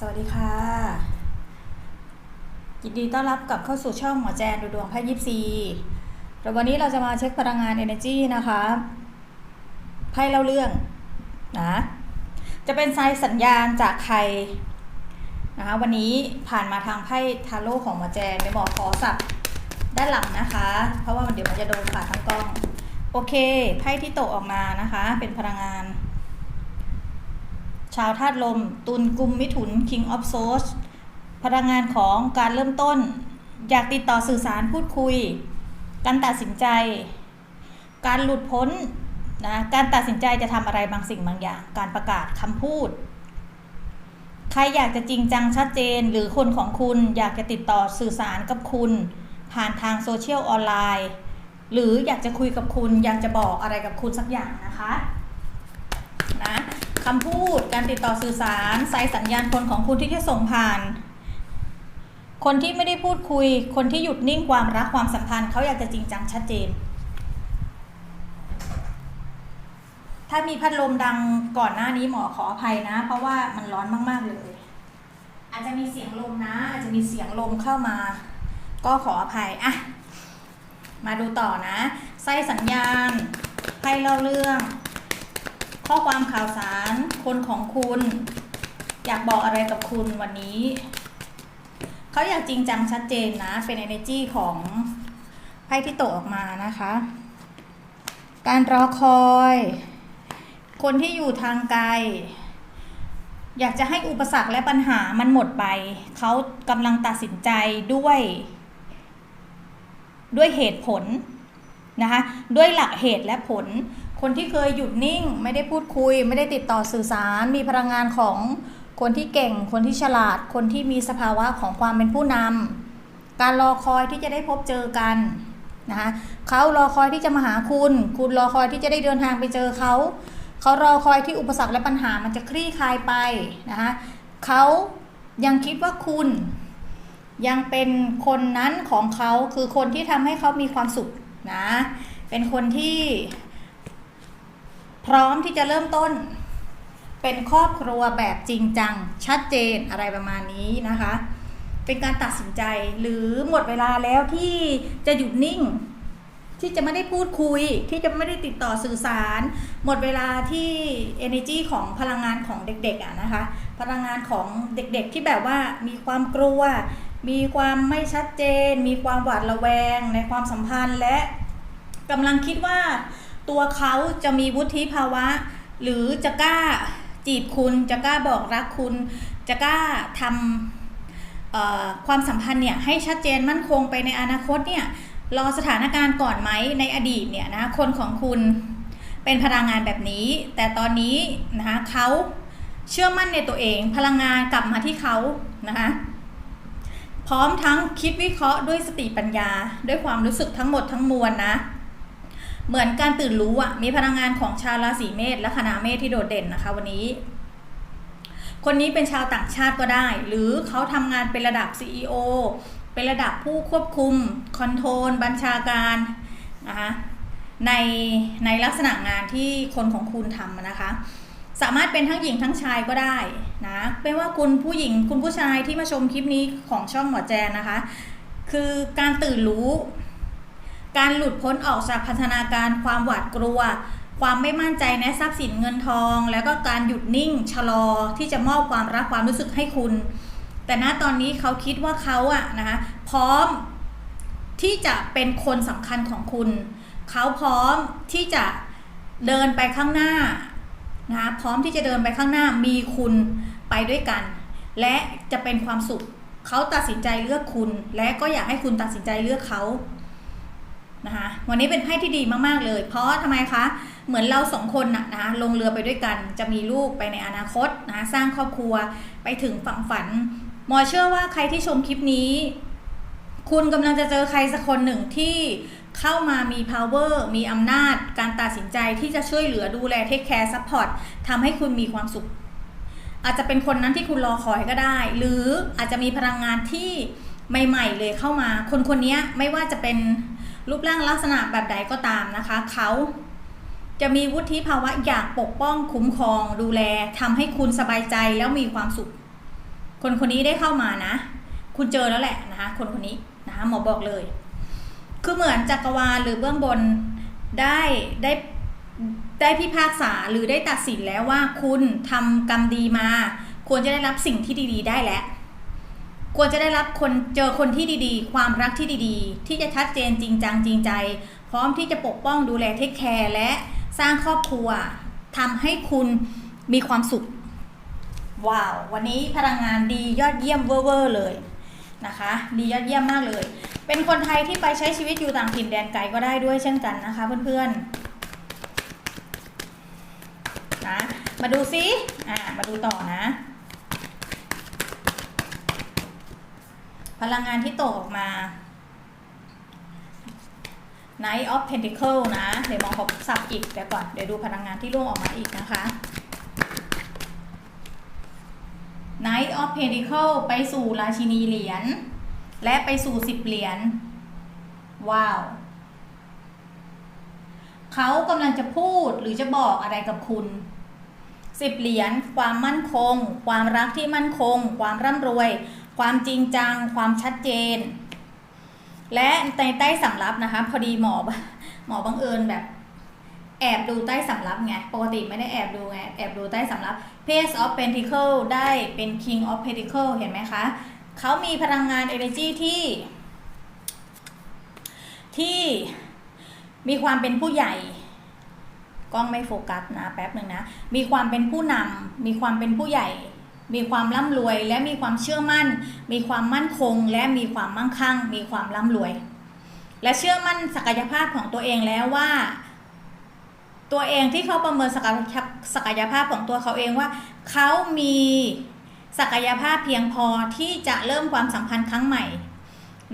สวัสดีค่ะ ยินดีต้อนรับกลับเข้าสู่ช่องหมอแจนดูดวงไพ่ยิปซีแต่วันนี้เราจะมาเช็คพลังงาน Energy นะคะไพ่เล่าเรื่องนะจะเป็นไซสัญญาณจากใครนะคะวันนี้ผ่านมาทางไพ่ทาโร่ของหมอแจนในหมอขอสับด้านหลังนะคะ เพราะว่ามันเดี๋ยวมันจะโดนขาดทั้งกล้อง โอเคไพ่ที่ตกออกมานะคะ เป็นพลังงาน ชาวธาตุลม ตุลกุมมิถุน King of Swords พลังงานของการเริ่มต้น อยากติดต่อสื่อสารพูดคุย การตัดสินใจ การหลุดพ้นนะการตัดสินใจจะทำอะไรบางสิ่งบางอย่าง การประกาศคำพูด ใครอยากจะจริงจังชัดเจน หรือคนของคุณอยากจะติดต่อสื่อสารกับคุณ ผ่านทางโซเชียลออนไลน์หรืออยากจะคุยกับคุณอยากจะบอกอะไรกับคุณสักอย่างนะคะนะ คำพูด การติดต่อสื่อสารสายสัญญาณคนของคุณที่จะส่งผ่าน คนที่ไม่ได้พูดคุย คนที่หยุดนิ่งความรักความสัมพันธ์เขาอยากจะจริงจังชัดเจน ถ้ามีพัดลมดังก่อนหน้านี้หมอขออภัยนะ เพราะว่ามันร้อนมาก ๆ เลย อาจจะมีเสียงลมนะ อาจจะมีเสียงลมเข้ามา ก็ขออภัยอะมาดูต่อนะไส้สัญญาณไพ่เล่าเรื่อง ข้อความข่าวสารคนของคุณ อยากบอกอะไรกับคุณวันนี้ เขาอยากจริงจังชัดเจนนะ เป็น energy ของไพ่ที่โตออกมานะคะ การรอคอย คนที่อยู่ทางไกล อยากจะให้อุปสรรคและปัญหามันหมดไป เขากำลังตัดสินใจด้วย ด้วยเหตุผลนะคะ ด้วยหลักเหตุและผล คนที่เคยหยุดนิ่ง ไม่ได้พูดคุย ไม่ได้ติดต่อสื่อสาร มีพลังงานของคนที่เก่ง คนที่ฉลาด คนที่มีสภาวะของความเป็นผู้นำการรอคอยที่จะได้พบเจอกันนะคะเขารอคอยที่จะมาหาคุณ คุณรอคอยที่จะได้เดินทางไปเจอเขา เขารอคอยที่อุปสรรคและปัญหามันจะคลี่คลายไปนะคะเขายังคิดว่าคุณยังเป็นคนนั้นของเขาคือคนที่ทำให้เขามีความสุขนะ เป็นคนที่ พร้อมที่จะเริ่มต้น เป็นครอบครัวแบบจริงจัง ชัดเจนอะไรประมาณนี้นะคะ เป็นการตัดสินใจหรือหมดเวลาแล้วที่จะหยุดนิ่ง ที่จะไม่ได้พูดคุย ที่จะไม่ได้ติดต่อสื่อสาร หมดเวลาที่ energy ของพลังงานของเด็กๆอะนะคะ พลังงานของเด็กๆที่แบบว่ามีความกลัว มีความไม่ชัดเจน มีความหวาดระแวง ในความสัมพันธ์และกำลังคิดว่า ตัวเขาจะมีวุฒิภาวะ หรือจะกล้าจีบคุณ จะกล้าบอกรักคุณ จะกล้าทำความสัมพันธ์เนี่ยให้ชัดเจนมั่นคงไปในอนาคตเนี่ยรอสถานการณ์ก่อนไหมในอดีตเนี่ยนะคนของคุณเป็นพลังงานแบบนี้ แต่ตอนนี้นะคะเขาเชื่อมั่นในตัวเองพลังงานกลับมาที่เขานะคะพร้อมทั้งคิดวิเคราะห์ด้วยสติปัญญา ด้วยความรู้สึกทั้งหมดทั้งมวลนะ เหมือนการตื่นรู้อะมีพลังงานของชาวราศีเมษและคณะเมษที่โดดเด่นนะคะ วันนี้ คนนี้เป็นชาวต่างชาติก็ได้ หรือเขาทำงานเป็นระดับ CEO เป็นระดับผู้ควบคุมคอนโทรลบัญชาการนะคะในในลักษณะงานที่คนของคุณทำนะคะ สามารถเป็นทั้งหญิงทั้งชายก็ได้นะไม่ว่าคุณผู้หญิงคุณผู้ชายที่มาชมคลิปนี้ของช่องหมอแจนนะคะ คือการตื่นรู้ การหลุดพ้นออกจากพันธนาการความหวาดกลัว ความไม่มั่นใจในทรัพย์สินเงินทอง แล้วก็การหยุดนิ่งชะลอที่จะมอบความรักความรู้สึกให้คุณ แต่ณตอนนี้เขาคิดว่าเขาอะนะคะพร้อมที่จะเป็นคนสำคัญของคุณ เขาพร้อมที่จะเดินไปข้างหน้านะพร้อมที่จะเดินไปข้างหน้ามีคุณไปด้วยกัน และจะเป็นความสุข เขาตัดสินใจเลือกคุณ และก็อยากให้คุณตัดสินใจเลือกเขา นะคะวันนี้เป็นไพ่ที่ดีมากๆเลย เพราะทำไมคะเหมือนเราสองคนนะนะคะลงเรือไปด้วยกันจะมีลูกไปในอนาคตนะคะสร้างครอบครัวไปถึงฝั่งฝันหมอเชื่อว่าใครที่ชมคลิปนี้ คุณกำลังจะเจอใครสักคนหนึ่งที่เข้ามามี power มีอำนาจ การตัดสินใจที่จะช่วยเหลือดูแล take care support ทำให้คุณมีความสุข อาจจะเป็นคนนั้นที่คุณรอคอยก็ได้ หรืออาจจะมีพลังงานที่ใหม่ ๆ เลยเข้ามา คนคนนี้ไม่ว่าจะเป็น รูปร่างลักษณะแบบใดก็ตามนะคะ เขาจะมีวุฒิภาวะอยากปกป้องคุ้มครอง ดูแลทำให้คุณสบายใจแล้วมีความสุข คนคนนี้ได้เข้ามานะ คุณเจอแล้วแหละนะคะคนคนนี้นะคะหมอบอกเลย คือเหมือนจักรวาลหรือเบื้องบนได้ได้ได้พิพากษาหรือได้ตัดสินแล้วว่าคุณทำกรรมดีมา ควรจะได้รับสิ่งที่ดี ๆ ได้แล้ว ควรจะได้รับคนเจอคนที่ดีๆ ความรักที่ดีๆ ที่จะชัดเจนจริงจังจริงใจ พร้อมที่จะปกป้องดูแลเทคแคร์และสร้างครอบครัวทำให้คุณมีความสุข ว้าว วันนี้พลังงานดียอดเยี่ยมเวอร์เลยนะคะ ดียอดเยี่ยมมากเลย เป็นคนไทยที่ไปใช้ชีวิตอยู่ต่างถิ่นแดนไกลก็ได้ด้วยเช่นกันนะคะเพื่อนๆนะมาดูซิอ่ามาดูต่อนะ พลังงานที่ตกออกมา Knight of Pentacle นะ เดี๋ยวมองขอสับอีกเดี๋ยวก่อน เดี๋ยวดูพลังงานที่ร่วงออกมาอีกนะคะ Knight of Pentacle ไปสู่ราชินีเหรียญ และไปสู่สิบเหรียญ ว้าว เขากำลังจะพูดหรือจะบอกอะไรกับคุณสิบเหรียญ ความมั่นคง ความรักที่มั่นคง ความร่ำรวย ความจริงจัง ความชัดเจน และในใต้สำรับนะคะ พอดีหมอหมอบังเอิญแบบ แอบดูใต้สำรับไง ปกติไม่ได้แอบดูไง แอบดูใต้สำรับ Page of Pentacle ได้เป็น King of Pentacle เห็นไหมคะ เขามีพลังงาน energy ที่ ที่มีความเป็นผู้ใหญ่กล้องไม่โฟกัสนะแป๊บหนึ่งนะ มีความเป็นผู้นำมีความเป็นผู้ใหญ่ มีความร่ำรวย และมีความเชื่อมั่น มีความมั่นคง และมีความมั่งคั่ง มีความร่ำรวย และเชื่อมั่นศักยภาพของตัวเองแล้วว่า ตัวเองที่เขาประเมินศักยภาพของตัวเขาเองว่า เขามีศักยภาพเพียงพอที่จะเริ่มความสัมพันธ์ครั้งใหม่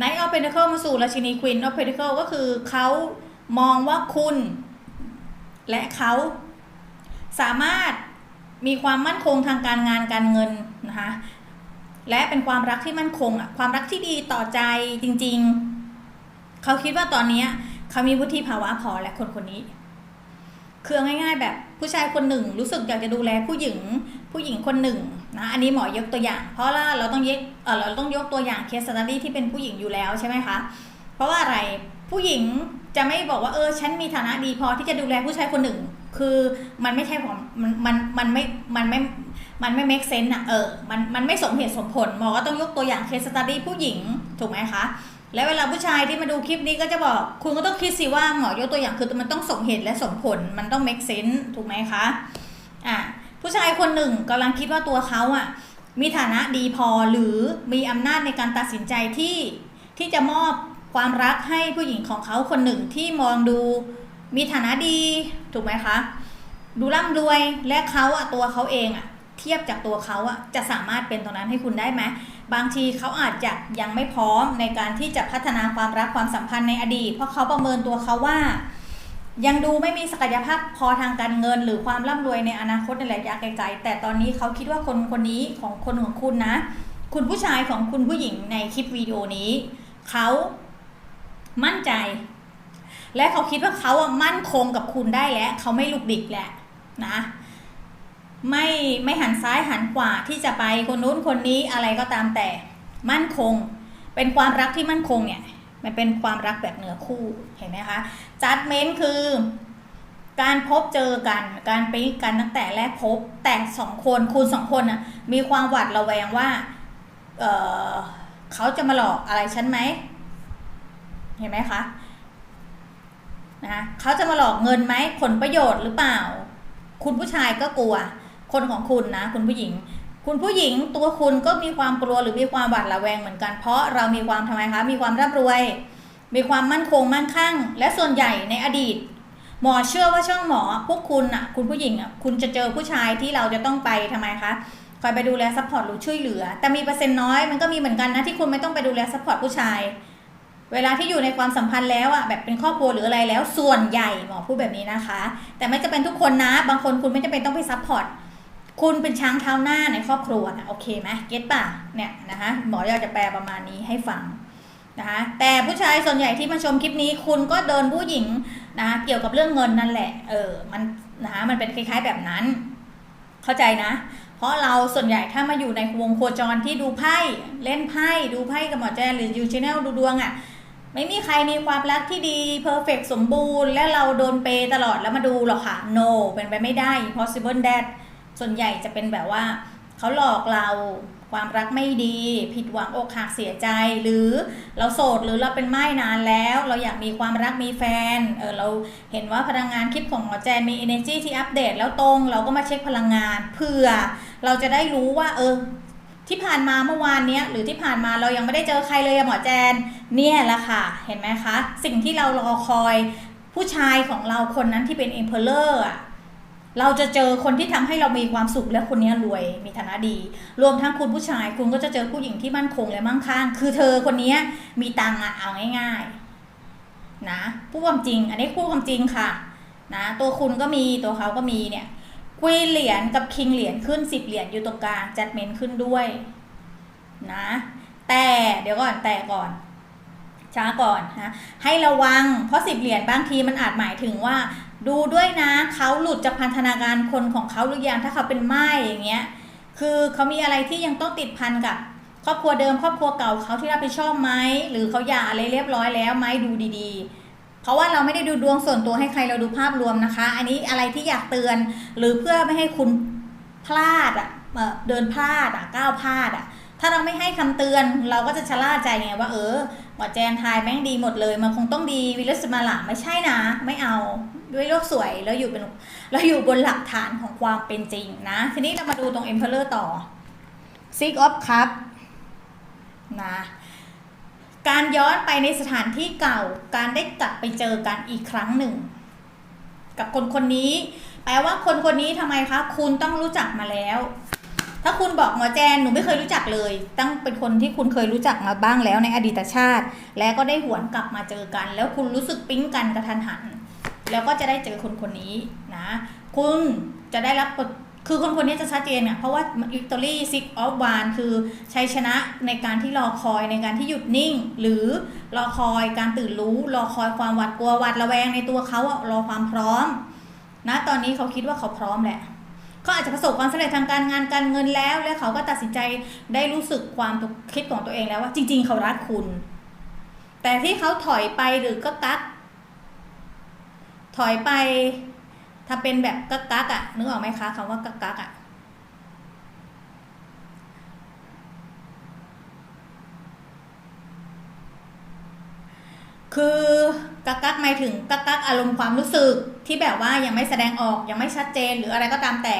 ในออฟเพนเคิลมาสู่ราชินีควีนออฟเพนเคิลก็คือเขามองว่าคุณ และเขาสามารถ มีความมั่นคงทางการงานการเงินนะคะและเป็นความรักที่มั่นคงอะความรักที่ดีต่อใจจริง ๆ เขาคิดว่าตอนนี้เขามีวุฒิภาวะพอและคนคนนี้คือเอาง่ายๆ แบบผู้ชายคนหนึ่งรู้สึกอยากจะดูแลผู้หญิงผู้หญิงคนหนึ่งนะอันนี้หมอยกตัวอย่าง เพราะว่าเราต้องยกเออเราต้องยกตัวอย่างเคสสตัดดี้ที่เป็นผู้หญิงอยู่แล้วใช่ไหมคะ เพราะว่าอะไร ผู้หญิงจะไม่บอกว่าเออฉันมีฐานะดีพอที่จะดูแลผู้ชายคนหนึ่ง คือมันไม่ใช่ผมมันมันมันไม่มันไม่มันไม่ make sense อะเออมันมันไม่สมเหตุสมผลหมอก็ต้องยกตัวอย่างเคสสตัดดี้ผู้หญิงถูกไหมคะแล้วเวลาผู้ชายที่มาดูคลิปนี้ก็จะบอก คุณก็ต้องคิดสิว่าหมอยกตัวอย่างคือมันต้องสมเหตุและสมผลมันต้อง make sense ถูกไหมคะอะผู้ชายคนหนึ่งกำลังคิดว่าตัวเขาอะมีฐานะดีพอหรือมีอำนาจในการตัดสินใจที่ที่จะมอบ ความรักให้ผู้หญิงของเขาคนหนึ่งที่มองดูมีฐานะดีถูกไหมคะ ดูร่ำรวยและเขาอะตัวเขาเองอะเทียบจากตัวเขาอะจะสามารถเป็นตรงนั้นให้คุณได้ไหมบางทีเขาอาจจะยังไม่พร้อมในการที่จะพัฒนาความรักความสัมพันธ์ในอดีต เพราะเขาประเมินตัวเขาว่า ยังดูไม่มีศักยภาพพอทางการเงิน หรือความร่ำรวยในอนาคตในระยะไกลๆแต่ตอนนี้เขาคิดว่าคนคนนี้ของคนของคุณนะ คุณผู้ชายของคุณผู้หญิงในคลิปวิดีโอนี้เขา มั่นใจ และเขาคิดว่าเขาอะมั่นคงกับคุณได้แล้ว เขาไม่ลุกดิกแหละนะ ไม่ไม่หันซ้ายหันขวาที่จะไปคนนู้นคนนี้อะไรก็ตามแต่ มั่นคง เป็นความรักที่มั่นคงเนี่ย มันเป็นความรักแบบเหนือคู่เห็นไหมคะจัดเม้นคือ การพบเจอกัน การไปกันตั้งแต่แรกพบแต่สองคนคุณสองคนน่ะมีความหวาดระแวงว่า เออเขาจะมาหลอกอะไรฉันไหม เห็นไหมคะนะคะเขาจะมาหลอกเงินไหมผลประโยชน์หรือเปล่า คุณผู้ชายก็กลัว คนของคุณนะ คุณผู้หญิง คุณผู้หญิงตัวคุณก็มีความกลัวหรือมีความหวาดระแวงเหมือนกัน เพราะเรามีความทำไมคะ มีความร่ำรวย มีความมั่นคงมั่นคั่ง และส่วนใหญ่ในอดีต หมอเชื่อว่าช่องหมอพวกคุณอะ คุณผู้หญิงอะคุณจะเจอผู้ชายที่เราจะต้องไปทำไมคะคอยไปดูแลซัพพอร์ตหรือช่วยเหลือ แต่มีเปอร์เซ็นต์น้อยมันก็มีเหมือนกันนะที่คุณไม่ต้องไปดูแลซัพพอร์ตผู้ชาย เวลาที่อยู่ในความสัมพันธ์แล้วอะแบบเป็นครอบครัวหรืออะไรแล้วส่วนใหญ่หมอพูดแบบนี้นะคะ แต่ไม่จะเป็นทุกคนนะ บางคนคุณไม่จำเป็นต้องไปซัพพอร์ตคุณเป็นช้างเท้าหน้าในครอบครัวนะโอเคไหมเก็ตป่ะเนี่ยนะคะหมออยากจะแปลประมาณนี้ให้ฟังนะคะแต่ผู้ชายส่วนใหญ่ที่มาชมคลิปนี้ คุณก็โดนผู้หญิงนะะเกี่ยวกับเรื่องเงินนั่นแหละเออมันนะคะมันเป็นคล้ายๆแบบนั้น เข้าใจนะ เพราะเราส่วนใหญ่ถ้ามาอยู่ในวงโคจรที่ดูไพ่เล่นไพ่ดูไพ่กับหมอแจนหรือยูชแนลดูดวงอะ่ะ ไม่มีใครมีความรักที่ดีเพอร์เฟกสมบูรณ์ และเราโดนเปย์ตลอดแล้วมาดูหรอกค่ะ no เป็นไปไม่ได้ possible that ส่วนใหญ่จะเป็นแบบว่า เขาหลอกเราความรักไม่ดี ผิดหวังอกหักเสียใจ หรือเราโสดหรือเราเป็นไม้นานแล้ว เราอยากมีความรักมีแฟนเออเราเห็นว่าพลังงานคลิปของหมอแจนมี energy ที่อัปเดตแล้วตรง เราก็มาเช็คพลังงานเพื่อ เราจะได้รู้ว่าเออ ที่ผ่านมาเมื่อวานเนี้ยหรือที่ผ่านมาเรายังไม่ได้เจอใครเลยหมอแจนเนี่ยแหละค่ะ เห็นไหมคะ สิ่งที่เรารอคอยผู้ชายของเราคนนั้นที่เป็น emperor อะเราจะเจอคนที่ทำให้เรามีความสุขและคนนี้รวยมีฐานะดี รวมทั้งคุณผู้ชายคุณก็จะเจอผู้หญิงที่มั่นคงและมั่งคั่งคือเธอคนนี้มีตังอะเอาง่ายๆนะพูดความจริง อันนี้พูดความจริงค่ะนะตัวคุณก็มีตัวเขาก็มีเนี่ย วีนเหรียญกับคิงเหรียญขึ้นสิบเหรียญอยู่ตรงกลางจัดเมนขึ้นด้วยนะแต่เดี๋ยวก่อนแต่ก่อน ช้าก่อนนะให้ระวังเพราะสิบเหรียญบางทีมันอาจหมายถึงว่า ดูด้วยนะเขาหลุดจากพันธนาการคนของเขาหรือยังถ้าเขาเป็นไม้อย่างเงี้ยคือเขามีอะไรที่ยังต้องติดพันกับครอบครัวเดิมครอบครัวเก่าเขาที่รับผิดชอบไหมหรือเขาหย่าอะไรเรียบร้อยแล้วไหมดูดีๆ เพราะว่าเราไม่ได้ดูดวงส่วนตัวให้ใครเราดูภาพรวมนะคะ อันนี้อะไรที่อยากเตือน หรือเพื่อไม่ให้คุณพลาดอะเดินพลาดอะก้าวพลาดอะถ้าเราไม่ให้คำเตือนเราก็จะชะล่าใจไงว่าเออหมอแจนทายแม่งดีหมดเลย มันคงต้องดีวิลสมาหละไม่ใช่นะ ไม่เอาด้วยโลกสวยแล้วอยู่เป็นแล้วอยู่บนหลักฐานของความเป็นจริงนะ ทีนี้เรามาดูตรง Emperor ต่อ Six of Cup นะ การย้อนไปในสถานที่เก่า การได้กลับไปเจอกันอีกครั้งหนึ่ง กับคนคนนี้ แปลว่าคนคนนี้ทำไมคะ คุณต้องรู้จักมาแล้ว ถ้าคุณบอกหมอแจนหนูไม่เคยรู้จักเลยตั้งเป็นคนที่คุณเคยรู้จักมาบ้างแล้วในอดีตชาติ แล้วก็ได้หวนกลับมาเจอกัน แล้วคุณรู้สึกปิ๊งกันกระทันหัน แล้วก็จะได้เจอคนคนนี้นะ คุณจะได้รับ คือคนคนนี้จะชัดเจนเนี่ยเพราะว่า victory six of one คือชัยชนะในการที่รอคอยในการที่หยุดนิ่ง หรือรอคอยการตื่นรู้รอคอยความหวาดกลัวหวาดระแวงในตัวเขาอะรอความพร้อม นะตอนนี้เขาคิดว่าเขาพร้อมแหละเขาอาจจะประสบความสำเร็จทางการงานการเงินแล้ว และเขาก็ตัดสินใจได้รู้สึกความคิดของตัวเองแล้วว่า จริง ๆ เขารักคุณ แต่ที่เขาถอยไปหรือก็กักถอยไป ถ้าเป็นแบบกักกักๆอะนึกออกไหมคะคำว่ากักกักๆอะคือกักกักหมายถึงกักกักอารมณ์ความรู้สึกที่แบบว่ายังไม่แสดงออกยังไม่ชัดเจนหรืออะไรก็ตามแต่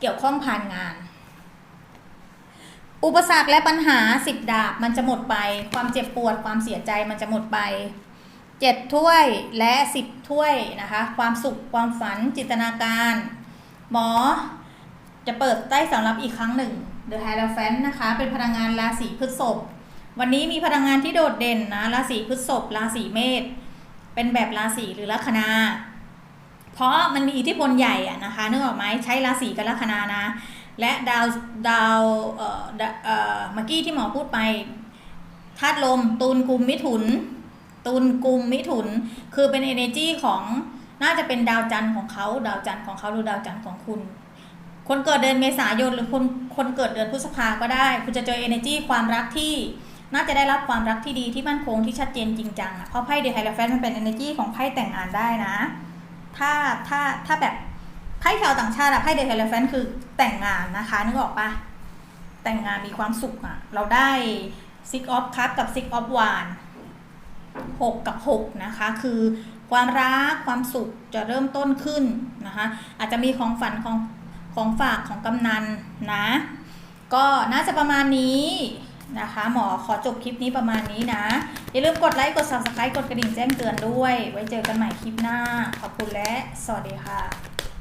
เกี่ยวข้องผ่านงาน อุปสรรคและปัญหาสิบดาบมันจะหมดไป ความเจ็บปวดความเสียใจมันจะหมดไป เจ็ดถ้วยและสิบถ้วยนะคะ ความสุขความฝันจินตนาการ หมอจะเปิดใต้สำรับอีกครั้งหนึ่ง The Hierophant นะคะ เป็นพลังงานราศีพฤษภวันนี้มีพลังงานที่โดดเด่นนะราศีพฤษภราศีเมษเป็นแบบราศีหรือลัคนา เพราะมันมีอิทธิพลใหญ่อะนะคะนึกออกไหมใช้ราศีกับลัคนานะ และดาวดาวเอ่อเอ่อเมื่อกี้ที่หมอพูดไปธาตุลมตุลกุมมิถุน ตุลกุมมิถุน คือเป็น energy ของน่าจะเป็นดาวจันทร์ของเขาดาวจันทร์ของเขาหรือดาวจันทร์ของคุณ คนเกิดเดือนเมษายนหรือคนคนเกิดเดือนพฤษภาก็ได้ คุณจะเจอ energy ความรักที่น่าจะได้รับความรักที่ดีที่มั่นคงที่ชัดเจนจริงจังเพราะไพ่เดอะไฮร์แฟนมันเป็น energy ของไพ่แต่งงานได้นะ ถ้าถ้าถ้าแบบไพ่ชาวต่างชาติอะไพ่เดอะไฮร์แฟนคือแต่งงานนะคะนึกออกปะแต่งงานมีความสุขอะเราได้ซิกออฟคัพกับซิกออฟวาน 6 กับ 6 นะคะ คือความรักความสุขจะเริ่มต้นขึ้นนะคะ อาจจะมีของฝันของของฝากของกำนันนะ ก็น่าจะประมาณนี้นะคะ หมอขอจบคลิปนี้ประมาณนี้นะ อย่าลืมกดไลค์ กด subscribe กดกระดิ่งแจ้งเตือนด้วย ไว้เจอกันใหม่คลิปหน้า ขอบคุณและ สวัสดีค่ะ